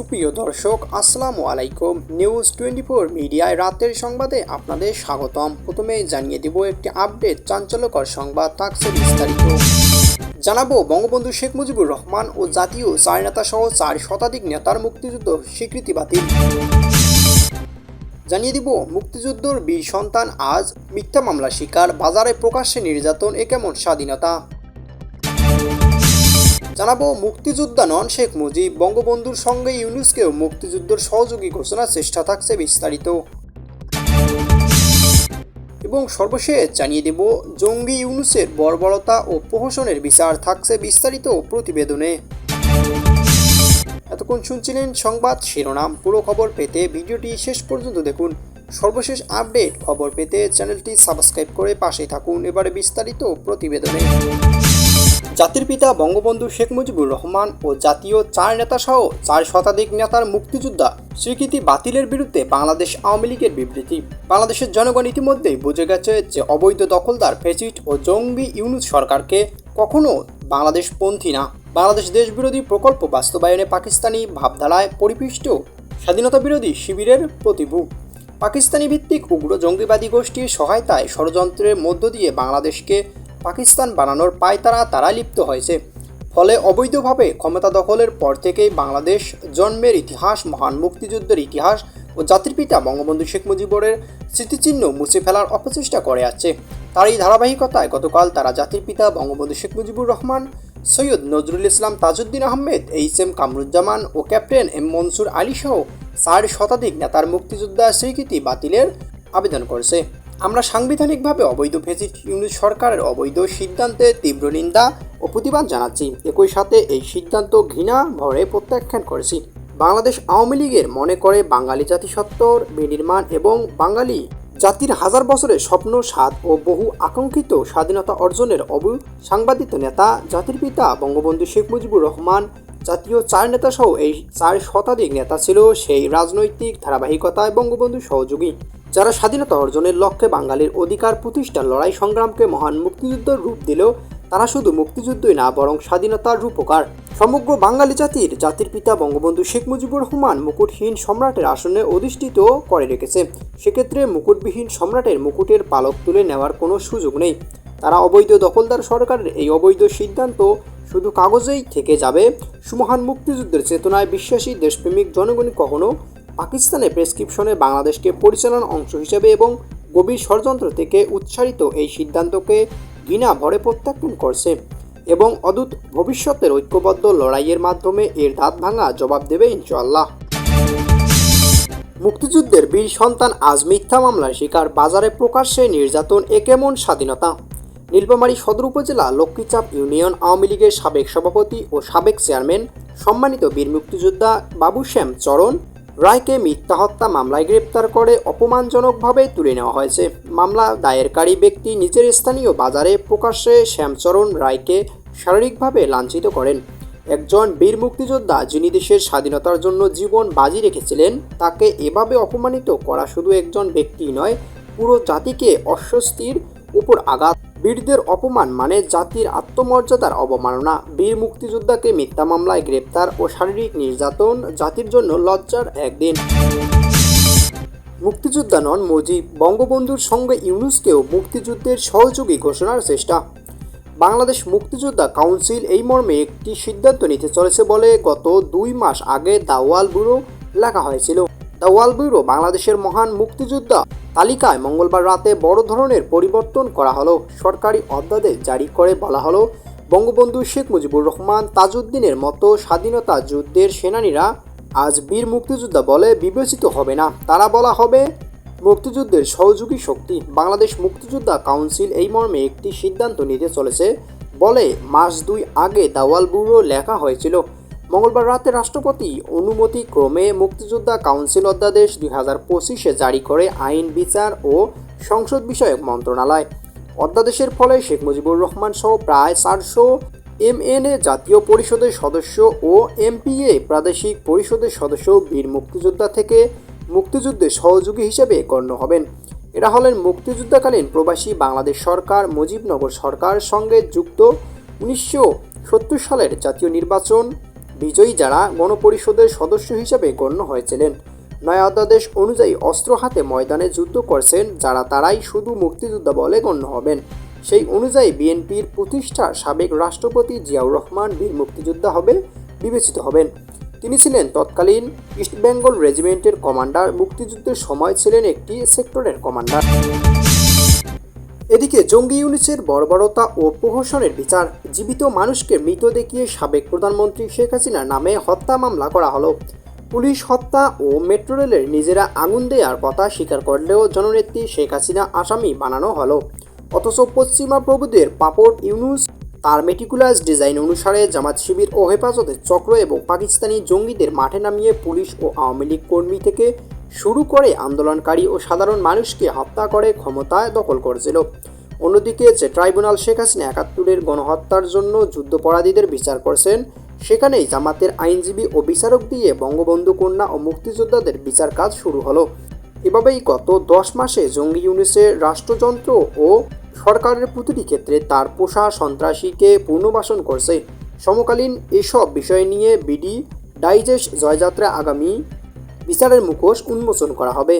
সুপ্রিয় দর্শক, আসসালামু আলাইকুম। নিউজ টোয়েন্টি ফোর মিডিয়ায় রাতের সংবাদে আপনাদের স্বাগতম। প্রথমে জানিয়ে দেব একটি আপডেট, চাঞ্চল্যকর সংবাদ থাকছে বিস্তারিত। জানাব, বঙ্গবন্ধু শেখ মুজিবুর রহমান ও জাতীয় চার নেতা সহ চার শতাধিক নেতার মুক্তিযুদ্ধ স্বীকৃতি বাতিল। জানিয়ে দিব, মুক্তিযুদ্ধর বীর সন্তান আজ মিথ্যা মামলা শিকার। বাজারে প্রকাশ্যে নির্যাতন, এ কেমন স্বাধীনতা? জানাব, মুক্তিযোদ্ধা নন শেখ মুজিব। বঙ্গবন্ধুর সঙ্গে ইউনুসকেও মুক্তিযুদ্ধের সহযোগী ঘোষণার চেষ্টা থাকছে বিস্তারিত। এবং সর্বশেষ জানিয়ে দেব, জঙ্গি ইউনুসের বর্বরতা ও প্রহসনের বিচার থাকছে বিস্তারিত প্রতিবেদনে। এতক্ষণ শুনছিলেন সংবাদ শিরোনাম। পুরো খবর পেতে ভিডিওটি শেষ পর্যন্ত দেখুন। সর্বশেষ আপডেট খবর পেতে চ্যানেলটি সাবস্ক্রাইব করে পাশে থাকুন। এবারে বিস্তারিত প্রতিবেদনে। জাতির পিতা বঙ্গবন্ধু শেখ মুজিবুর রহমান ও জাতীয় চার নেতা সহ চার শতাধিক নেতার মুক্তিযোদ্ধা স্বীকৃতি বাতিলের বিরুদ্ধে বাংলাদেশ আওয়ামী লীগের বিবৃতি। বাংলাদেশের জনগণ ইতিমধ্যেই বুঝে গেছে যে অবৈধ দখলদার ফেসিস্ট ও জঙ্গি ইউনুস সরকারকে কখনো বাংলাদেশপন্থী না। বাংলাদেশ দেশবিরোধী প্রকল্প বাস্তবায়নে পাকিস্তানি ভাবধারায় পরিপিষ্ট স্বাধীনতা বিরোধী শিবিরের প্রতিভূ। পাকিস্তানি ভিত্তিক উগ্র জঙ্গিবাদী গোষ্ঠীর সহায়তায় ষড়যন্ত্রের মধ্য দিয়ে বাংলাদেশকে পাকিস্তান বানানোর পায়তারা তারা লিপ্ত হয়েছে। ফলে অবৈধভাবে ক্ষমতা দখলের পর থেকেই বাংলাদেশ জন্মের ইতিহাস, মহান মুক্তিযুদ্ধের ইতিহাস ও জাতির পিতা বঙ্গবন্ধু শেখ মুজিবুরের স্মৃতিচিহ্ন মুছে ফেলার অপচেষ্টা করে যাচ্ছে তার এই ধারাবাহিকতায় গতকাল তারা জাতির পিতা বঙ্গবন্ধু শেখ মুজিবুর রহমান, সৈয়দ নজরুল ইসলাম তাজউদ্দিন আহমেদ, এইচ এম কামরুজ্জামান ও ক্যাপ্টেন এম মনসুর আলী সহ চার শতাধিক নেতার মুক্তিযোদ্ধা স্বীকৃতি বাতিলের আবেদন করেছে। আমরা সাংবিধানিকভাবে অবৈধ ফেসিস্ট ইউনিট সরকারের অবৈধ সিদ্ধান্তে তীব্র নিন্দা ও প্রতিবাদ জানাচ্ছি। একই সাথে এই সিদ্ধান্ত ঘৃণা ভরে প্রত্যাখ্যান করেছি। বাংলাদেশ আওয়ামী লীগের মনে করে বাঙালি জাতিসত্ত্বর বিনির্মাণ এবং বাঙালি জাতির হাজার বছরের স্বপ্ন, স্বাদ ও বহু আকাঙ্ক্ষিত স্বাধীনতা অর্জনের অবু সাংবাদিক নেতা, জাতির পিতা বঙ্গবন্ধু শেখ মুজিবুর রহমান জাতীয় চার নেতা সহ এই চার শতাধিক নেতা ছিল সেই রাজনৈতিক ধারাবাহিকতায় বঙ্গবন্ধু সহযোগী, যারা স্বাধীনতা অর্জনের লক্ষ্যে বাঙালির অধিকার প্রতিষ্ঠার লড়াই সংগ্রামকে মহান মুক্তিযুদ্ধের রূপ দিল তারা শুধু মুক্তিযুদ্ধই না, বরং স্বাধীনতার রূপকার। সমগ্র বাঙালি জাতির জাতির পিতা বঙ্গবন্ধু শেখ মুজিবুর রহমান মুকুটহীন সম্রাটের আসনে অধিষ্ঠিত করে রেখেছে। সেক্ষেত্রে মুকুটবিহীন সম্রাটের মুকুটের পালক তুলে নেওয়ার কোনো সুযোগ নেই। তারা অবৈধ দখলদার সরকারের এই অবৈধ সিদ্ধান্ত শুধু কাগজেই থেকে যাবে। সুমহান মুক্তিযুদ্ধের চেতনায় বিশ্বাসী দেশপ্রেমিক জনগণই কখনো পাকিস্তানের প্রেসক্রিপশনে বাংলাদেশকে পরিচালনার অংশ হিসেবে এবং গভীর ষড়যন্ত্র থেকে উৎসারিত এই সিদ্ধান্তকে ঘৃণা ভরে প্রত্যাখ্যান করছে এবং অদূত ভবিষ্যতের ঐক্যবদ্ধ লড়াইয়ের মাধ্যমে এর দাঁত ভাঙা জবাব দেবে ইনশাআল্লাহ। মুক্তিযুদ্ধের বীর সন্তান আজ মিথ্যা মামলার শিকার। বাজারে প্রকাশ্যে নির্যাতন, এ কেমন স্বাধীনতা? নীলফামারী সদর উপজেলা লক্ষ্মীচাপ ইউনিয়ন আওয়ামী লীগের সাবেক সভাপতি ও সাবেক চেয়ারম্যান, সম্মানিত বীর মুক্তিযোদ্ধা বাবু শ্যাম চরণ, রায়কে মিথ্যা হত্যা মামলায় গ্রেপ্তার করে অপমানজনকভাবে তুলে নেওয়া হয়েছে। মামলা দায়েরকারী ব্যক্তি নিজের স্থানীয় বাজারে প্রকাশ্যে শ্যামচরণ রায়কে শারীরিকভাবে লাঞ্ছিত করেন। একজন বীর মুক্তিযোদ্ধা যিনি দেশের স্বাধীনতার জন্য জীবন বাজি রেখেছিলেন, তাকে এভাবে অপমানিত করা শুধু একজন ব্যক্তি নয়, পুরো জাতিকে অস্বস্তির উপর আঘাত বীরদের অপমান মানে জাতির আত্মমর্যাদার অবমাননা। বীর মুক্তিযোদ্ধাকে মিথ্যা মামলায় গ্রেপ্তার ও শারীরিক নির্যাতন জাতির জন্য লজ্জার একদিন। মুক্তিযোদ্ধা নন মুজিব, বঙ্গবন্ধুর সঙ্গে ইউনুসকেও মুক্তিযুদ্ধের সহযোগী ঘোষণার চেষ্টা। বাংলাদেশ মুক্তিযোদ্ধা কাউন্সিল এই মর্মে একটি সিদ্ধান্ত নিতে চলেছে বলে গত দুই মাস আগে দাওয়াল ব্যুরো লেখা হয়েছিল। দাওয়াল ব্যুরো বাংলাদেশের মহান মুক্তিযোদ্ধা তালিকায় মঙ্গলবার রাতে বড় ধরনের পরিবর্তন করা হলো। সরকারি অধ্যাদেশ জারি করে বলা হলো, বঙ্গবন্ধু শেখ মুজিবুর রহমান তাজউদ্দিনের মতো স্বাধীনতা যুদ্ধের সেনানীরা আজ বীর মুক্তিযোদ্ধা বলে বিবেচিত হবে না। তারা বলা হবে, মুক্তিযুদ্ধের সহযোগী শক্তি। বাংলাদেশ মুক্তিযোদ্ধা কাউন্সিল এই মর্মে একটি সিদ্ধান্ত নিতে চলেছে বলে মাস দুই আগে দাওয়াল ব্যুরো লেখা হয়েছিল। মঙ্গলবার রাতে রাষ্ট্রপতি অনুমতি ক্রমে মুক্তিযোদ্ধা কাউন্সিল অধ্যাদেশ দুই হাজার পঁচিশে জারি করে আইন, বিচার ও সংসদ বিষয়ক মন্ত্রণালয়। অধ্যাদেশের ফলে শেখ মুজিবুর রহমান সহ প্রায় চারশো এমএনএ জাতীয় পরিষদের সদস্য ও এমপিএ প্রাদেশিক পরিষদের সদস্য বীর মুক্তিযোদ্ধা থেকে মুক্তিযুদ্ধে সহযোগী হিসেবে গণ্য হবেন। এরা হলেন মুক্তিযুদ্ধকালীন প্রবাসী বাংলাদেশ সরকার, মুজিবনগর সরকার সঙ্গে যুক্ত উনিশশো সত্তর সালের জাতীয় নির্বাচন বিজয়ী যারা গণপরিষদের সদস্য হিসেবে গণ্য হয়েছিলেন। নয়া অধ্যাদেশ অনুযায়ী অস্ত্র হাতে ময়দানে যুদ্ধ করছেন যারা তারাই শুধু মুক্তিযোদ্ধা বলে গণ্য হবেন। সেই অনুযায়ী বিএনপির প্রতিষ্ঠার সাবেক রাষ্ট্রপতি জিয়াউর রহমান বীর মুক্তিযোদ্ধা হবে, বিবেচিত হবেন। তিনি ছিলেন তৎকালীন ইস্টবেঙ্গল রেজিমেন্টের কমান্ডার, মুক্তিযুদ্ধের সময় ছিলেন একটি সেক্টরের কমান্ডার। এদিকে জঙ্গি ইউনিসের বর্বরতা ও প্রহসনের বিচার, জীবিত মানুষকে মৃত দেখিয়ে সাবেক প্রধানমন্ত্রী শেখ হাসিনার নামে হত্যা মামলা করা হলো। পুলিশ হত্যা ও মেট্রো রেলের নিজেরা আগুন দেওয়ার কথা স্বীকার করলেও জননেত্রী শেখ হাসিনা আসামি বানানো হলো। অথচ পশ্চিমা প্রভুদের পাপড় ইউনুস, তার মেটিকুলাস ডিজাইন অনুসারে জামাত শিবির ও হেফাজতের চক্র এবং পাকিস্তানি জঙ্গিদের মাঠে নামিয়ে পুলিশ ও আওয়ামী লীগ কর্মী থেকে শুরু করে আন্দোলনকারী ও সাধারণ মানুষকে হত্যা করে ক্ষমতায় দখল করেছিল। অন্যদিকে যে ট্রাইব্যুনাল শেখ হাসিনা একাত্তরের গণহত্যার জন্য যুদ্ধপরাধীদের বিচার করছেন, সেখানেই জামাতের আইনজীবী ও বিচারক দিয়ে বঙ্গবন্ধু কন্যা ও মুক্তিযোদ্ধাদের বিচার কাজ শুরু হলো। এভাবেই গত দশ মাসে জঙ্গি ইউনিসের রাষ্ট্রযন্ত্র ও সরকারের প্রতিটি ক্ষেত্রে তার পোষা সন্ত্রাসীকে পুনর্বাসন করছে। সমকালীন এসব বিষয় নিয়ে বিডি ডাইজেস্ট জয়যাত্রা আগামী বিচারের মুখোশ উন্মোচন করা হবে।